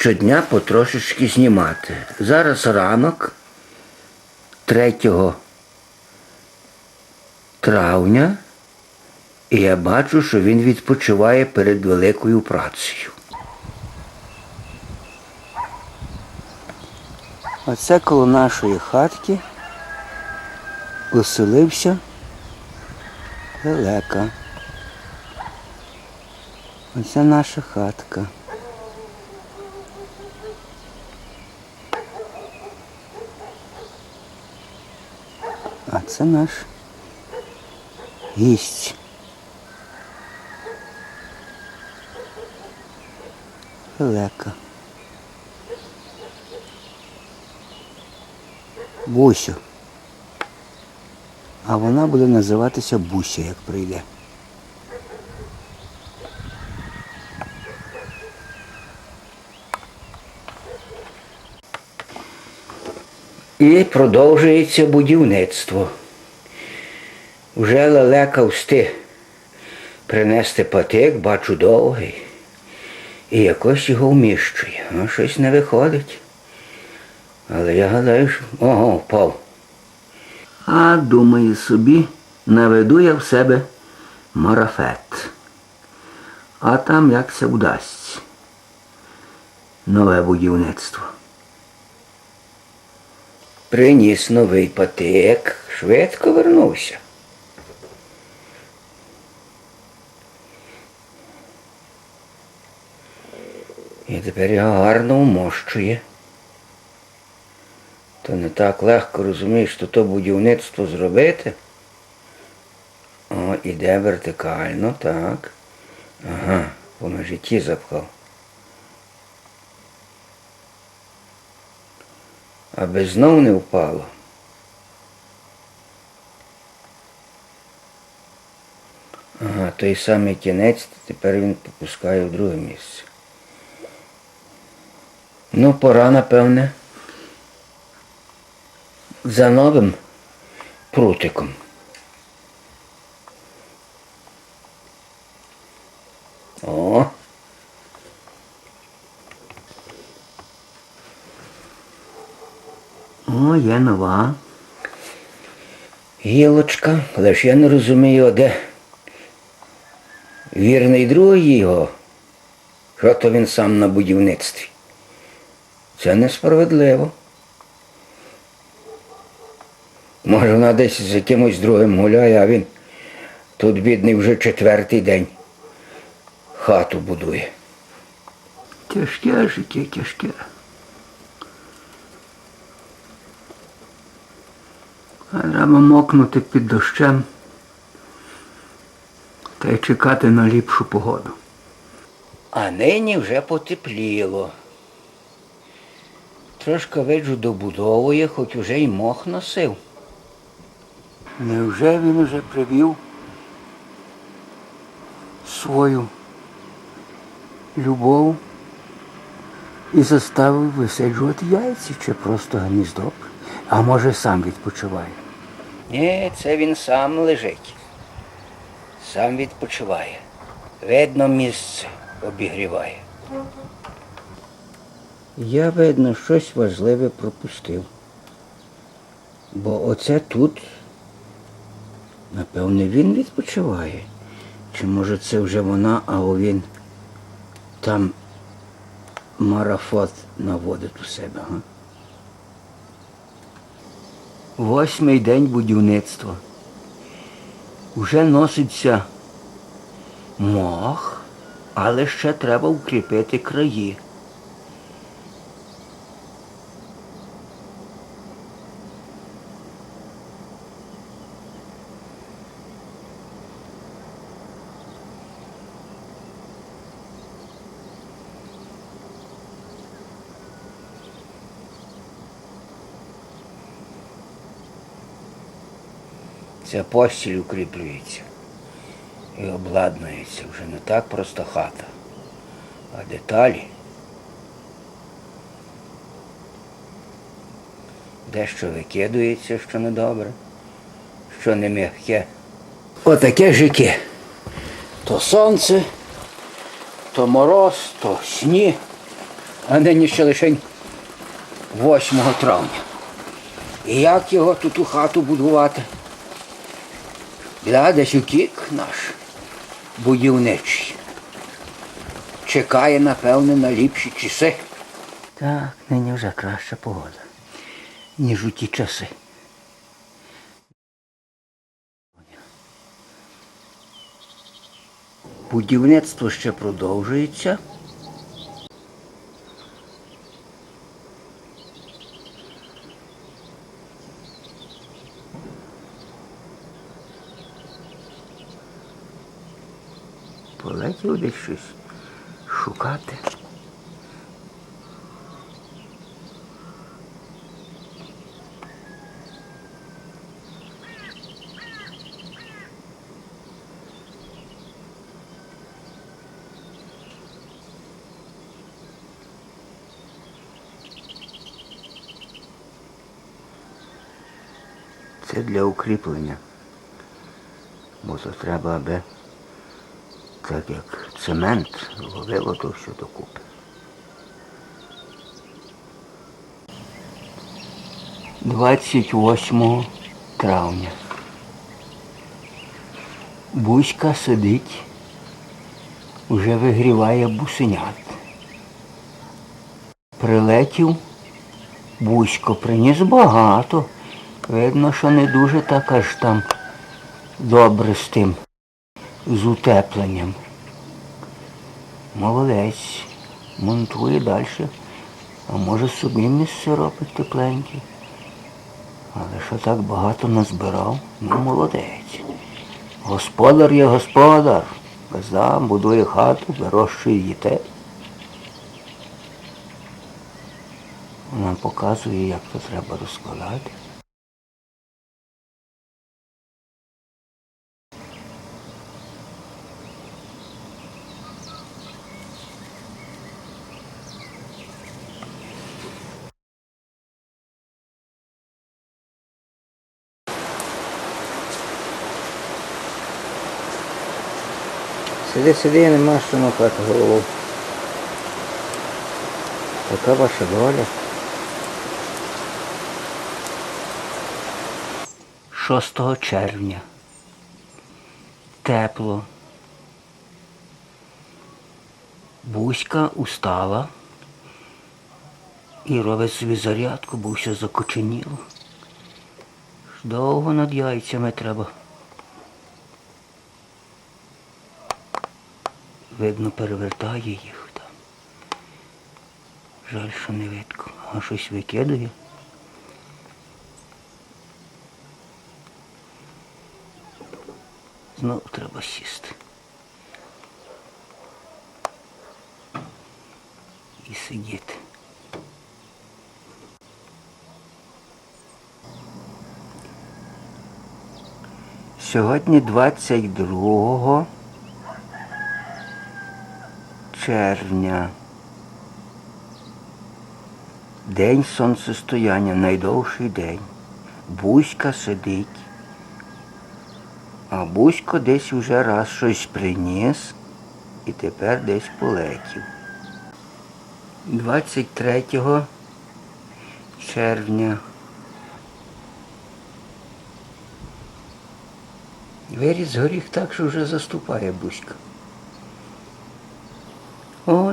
щодня потрошечки знімати. Зараз ранок 3 травня, і я бачу, що він відпочиває перед великою працею. Оце коло нашої хатки оселився лелека. Оце наша хатка. Це наш гість. Лелека. Бусю. А вона буде називатися Буся, як прийде. І продовжується будівництво. Вже лелека встиг принести патик, бачу довгий. І якось його вміщує. Ну, щось не виходить. Але я гадаю, що ого, впав. А думаю собі, наведу я в себе марафет. А там як це вдасться. Нове будівництво. Приніс новий патик, швидко вернувся. І тепер його гарно вмощує. То не так легко розумієш, що то будівництво зробити. О, іде вертикально, так. Ага, по межиті запхав. Аби знов не впало. Ага, той самий кінець, тепер він попускає в друге місце. Ну, пора, напевне, за новим прутиком. О. О, є нова. Гілочка, але ж я не розумію, де вірний другий його. Що то він сам на будівництві. Це несправедливо. Може, вона десь з якимось другим гуляє, а він тут бідний вже четвертий день хату будує. Тяжке життя, тяжке. А треба мокнути під дощем та й чекати на ліпшу погоду. А нині вже потепліло. Трошки виджу добудовує, хоч уже й мох носив. Невже він уже привів свою любов і заставив висаджувати яйці чи просто гніздок? А може сам відпочиває? Ні, це він сам лежить. Сам відпочиває. Видно, місце обігріває. Я, видно, щось важливе пропустив. Бо оце тут, напевне, він відпочиває. Чи може це вже вона, а він там марафот наводить у себе, га? Восьмий день будівництва. Уже носиться мох, але ще треба укріпити краї. Ця постіль укріплюється і обладнується вже не так просто хата, а деталі. Дещо викидується, що недобре, що не м'яке. Отаке життя. То сонце, то мороз, то сніг, А нині ще лише 8 травня. І як його тут у хату будувати? Десь утік наш будівничий. Чекає, напевне, на ліпші часи. Так, нині вже краща погода, ніж у ті часи. Будівництво ще продовжується. Полетів десь щось шукати. Це для укріплення. Бо то треба, аби так як цемент ловило то все докупи. Двадцять восьмого травня. Бузька сидить, вже вигріває бусенят. Прилетів Бузько приніс багато. Видно, що не дуже так аж там добре з тим, з утепленням. Молодець, монтує далі. А може собі місце робить тепленьке. Але що так багато назбирав, ну молодець. Господар є господар. Каза, будує хату, вирощує дітей. Вона показує, як то треба розкладати. Сиди, сиди, нема що напати голову. Така ваша доля. 6 червня. Тепло. Буська устала і робить собі зарядку, бо все закоченіло. Довго над яйцями треба. Видно, перевертає їх там. Жаль, що не видко. А щось викидає. Знову треба сісти. І сидіти. Сьогодні 22 червня. День сонцестояння, найдовший день. Бузька сидить. А Бузько десь уже раз щось приніс і тепер десь полетів. 23 червня. Виріс горіх так, що вже заступає Бузька.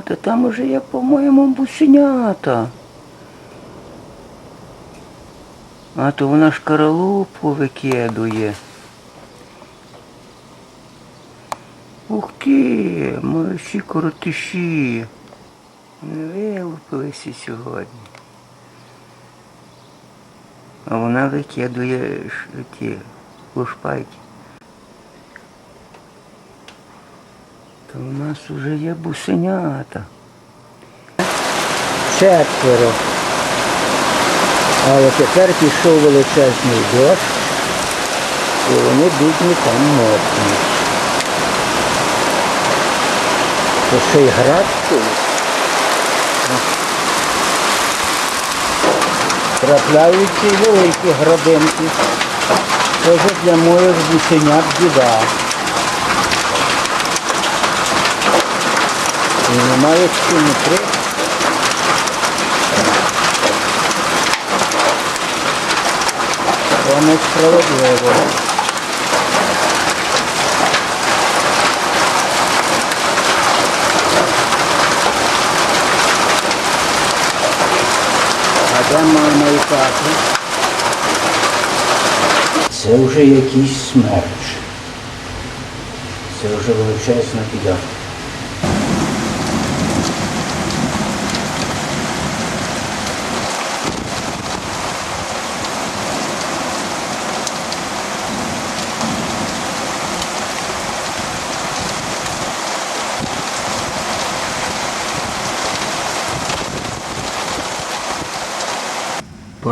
О, та там уже є, по-моєму, бусенята. А то вона ж каралупу викидує. Ух ти, мої всі коротиші. Не вилупилися сьогодні. А вона викидує ті лушпайки. У нас уже є бусенята. Четверо. Але тепер пішов величезний дощ, і вони бідні там мокнуть. То ще й град. Трапляються великі градинки. Це для моїх бусенят біда. І немає в цьому три. Це несправедливо. А де маємо і хату? Це вже якийсь смерч. Це вже величезна біда.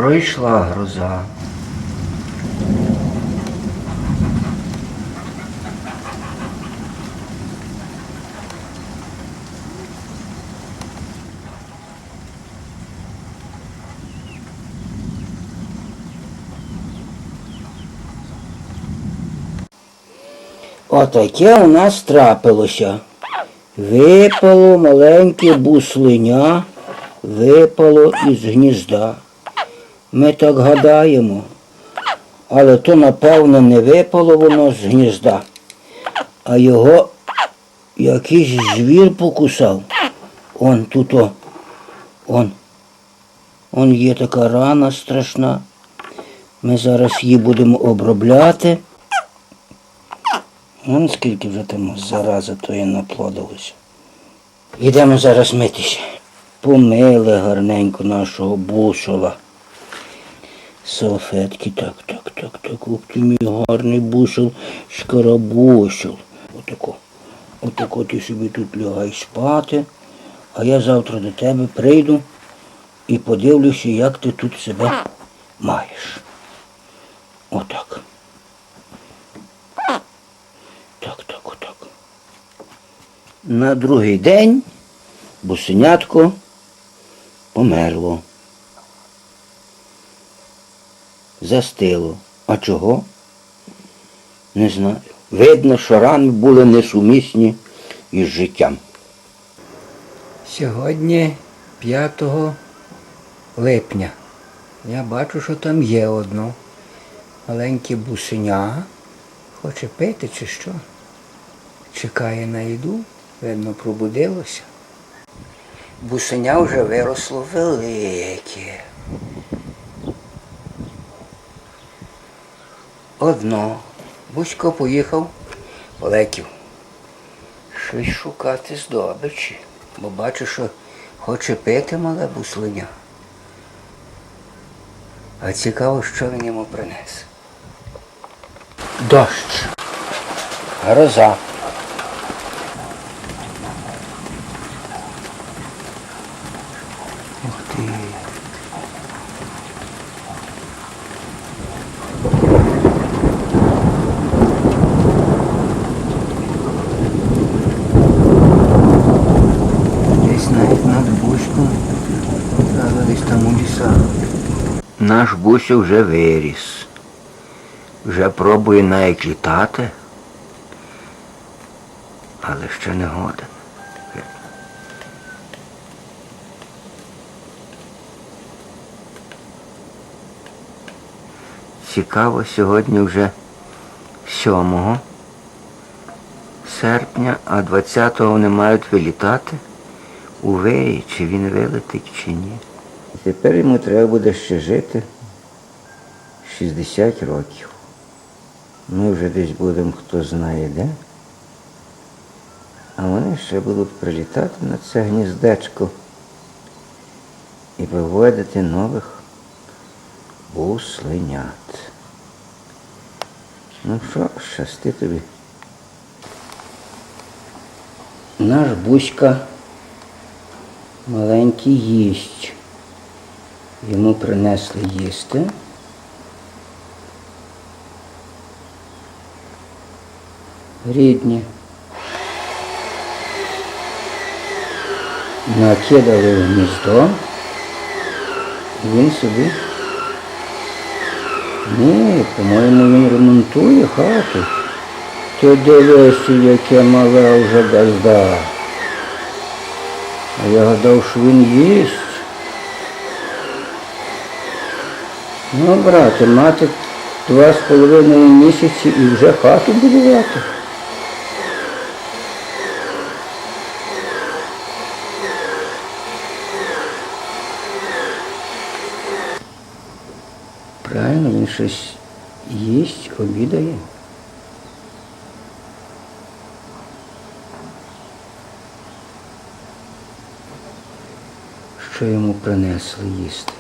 Пройшла гроза. Отаке у нас трапилося. Випало маленьке буслиня, випало із гнізда. Ми так гадаємо, але то, напевно, не випало воно з гнізда, а його якийсь звір покусав. Он тут, он, он є така рана страшна. Ми зараз її будемо обробляти. Вон скільки вже там зарази тої наплодилося. Йдемо зараз митися. Помили гарненько нашого бусола. Салфетки, так, так, так, так. Ух ти мій гарний бусол, шкарабусол. Отако. Отако ти собі тут лягай спати, а я завтра до тебе прийду і подивлюся, як ти тут себе маєш. Отак. Так, так, отак. На другий день бусенятко померло. Застило. А чого? Не знаю. Видно, що рани були несумісні із життям. Сьогодні 5 липня. Я бачу, що там є одно. Маленьке бусеня. Хоче пити чи що? Чекає на їду, видно, пробудилося. Бусеня вже виросло велике. Одно. Бусько поїхав, полетів. Щось шукати здобичі, бо бачу, що хоче пити мале буслиня. А цікаво, що він йому принесе. Дощ. Гроза. Ух ти. Десь навіть над бушком. Але десь там у лісах. Наш бусю вже виріс. Вже пробує навіть літати, але ще не годен. Цікаво, сьогодні вже 7 серпня, а 20-го вони мають вилітати у веї, чи він вилетить, чи ні. Тепер йому треба буде ще жити 60 років. Ми вже десь будемо хто знає де. А вони ще будуть прилітати на це гніздечко і виводити нових гусленят. Ну що, щасти тобі. Наш Буська маленький їсть. Йому принесли їсти. Рідні. Накидали в гніздо. І він собі. Ні, по-моєму, він ремонтує хату. Ти дивися, яке мале вже газда. А я гадав, що він їсть. Ну, брате, мати Два з половиною місяці і вже хату будувати. Він щось їсть, обідає. Що йому принесли їсти?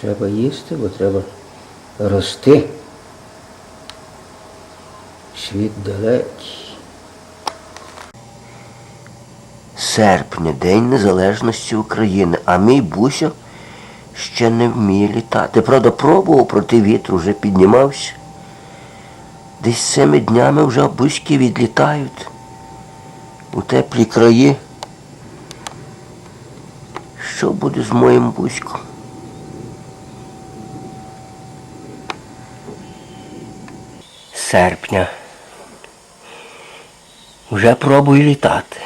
Треба їсти, бо треба рости. Світ далекий. Серпня, День Незалежності України, а мій Буся ще не вміє літати. Правда, пробував проти вітру, вже піднімався. Десь цими днями вже бузьки відлітають у теплі краї. Що буде з моїм бузьком? Серпня. Вже пробую літати.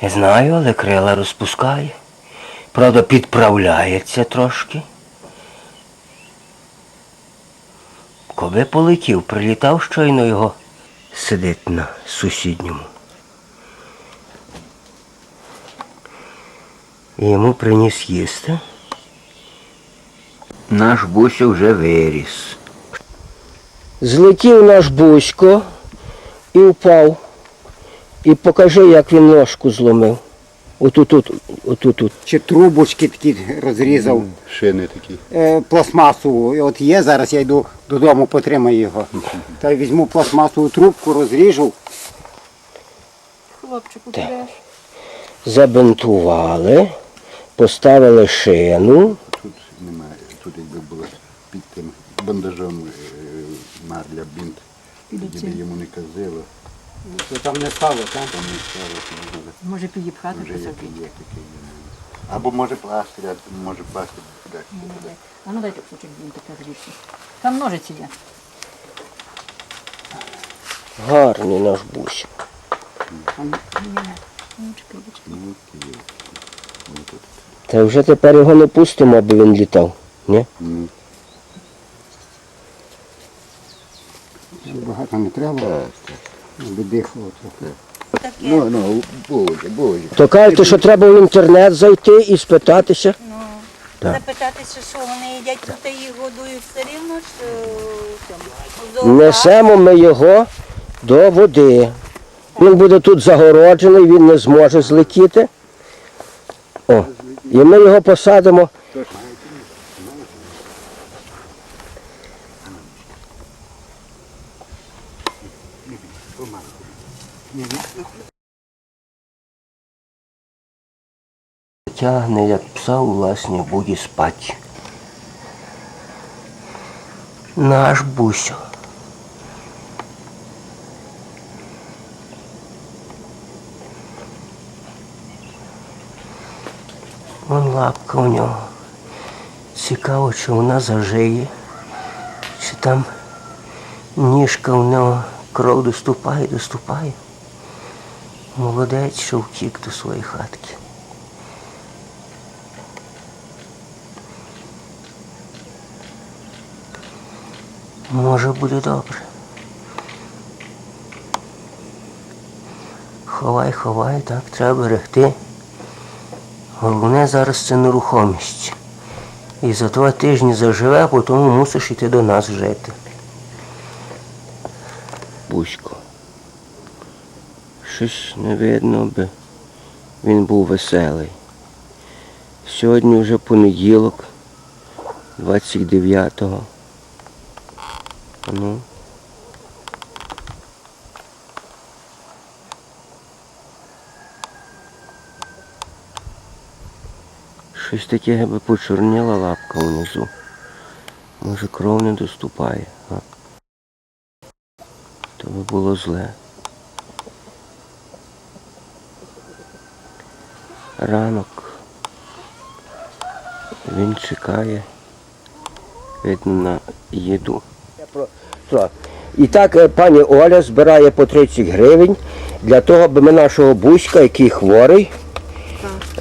Я знаю, але крила розпускає. Правда, підправляється трошки. Коли полетів, прилітав щойно його сидить на сусідньому. Йому приніс їсти. Наш Бусю вже виріс. Злетів наш Бусько і впав. І покажи, як він ножку зломив. Отут, отут, отут, тут. чи трубочки такі розрізав Шини такі. е, пластмасову. І от є, зараз я йду додому, потримаю його. Та й візьму пластмасову трубку, розріжу. Хлопчику, підеш. Забинтували, поставили шину. Тут немає. Тут якби було під тим бандажом е, марля бінт. Йому не казило, То там не стало, так? там не стало, то може, Може підіпхати як є Або може пластир, а може пластир. так. А ну дайте кусочок бінтика звідси. Там ножиці є. Гарний наш бусик. Та вже тепер його не пустимо, аби він літав. Ні? Багато не треба. Аби дихало трохи. Ну, ну, боже, боже. То кажете, що треба в інтернет зайти і спитатися. Так. Запитатися, що вони їдять тут і їх годують все рівно е, цьому. Несемо ми його до води. Він буде тут загороджений, він не зможе злетіти. О, і ми його посадимо. Тягне, як пса у власній буді спать. Наш бусю. Вон лапка у нього. Цікаво, чи вона зажиє, чи там ніжка у нього кров доступає, доступає. Молодець, що втік до своєї хатки. Може буде добре. Ховай, ховай, так, треба берегти. Головне зараз це нерухомість. І за два тижні заживе, а потім мусиш йти до нас жити. Бузько. Щось не видно би. Він був веселий. Сьогодні вже понеділок, 29-го. Ну. Щось таке якби почорніла лапка внизу. Може кров не доступає, а? Би було зле. Ранок. Він чекає, видно, на їду. І так е, пані Оля збирає по 30 гривень для того, аби ми нашого бузька, який хворий,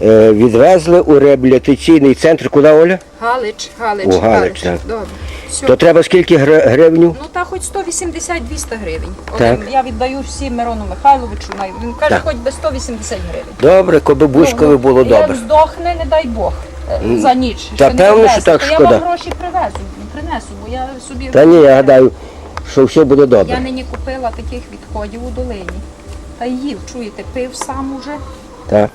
Е, відвезли у реабілітаційний центр. Куди Оля? Галич, Галич, У Галич, так. Добре. Все. То треба скільки гри- гривню? Ну та хоч 180-200 гривень. Так. Я віддаю всім Мирону Михайловичу. най- Він каже, Так. хоч би 180 гривень. Добре, коби бузькові Ну, було Як добре. здохне, не дай Бог, е, за ніч. та не певно, довезти, що так то шкода. Я вам гроші привезу, принесу, бо я собі... Та ні, я гадаю, що все буде Я добре. нині купила таких відходів у долині. Та й їв, чуєте, пив сам уже. Так.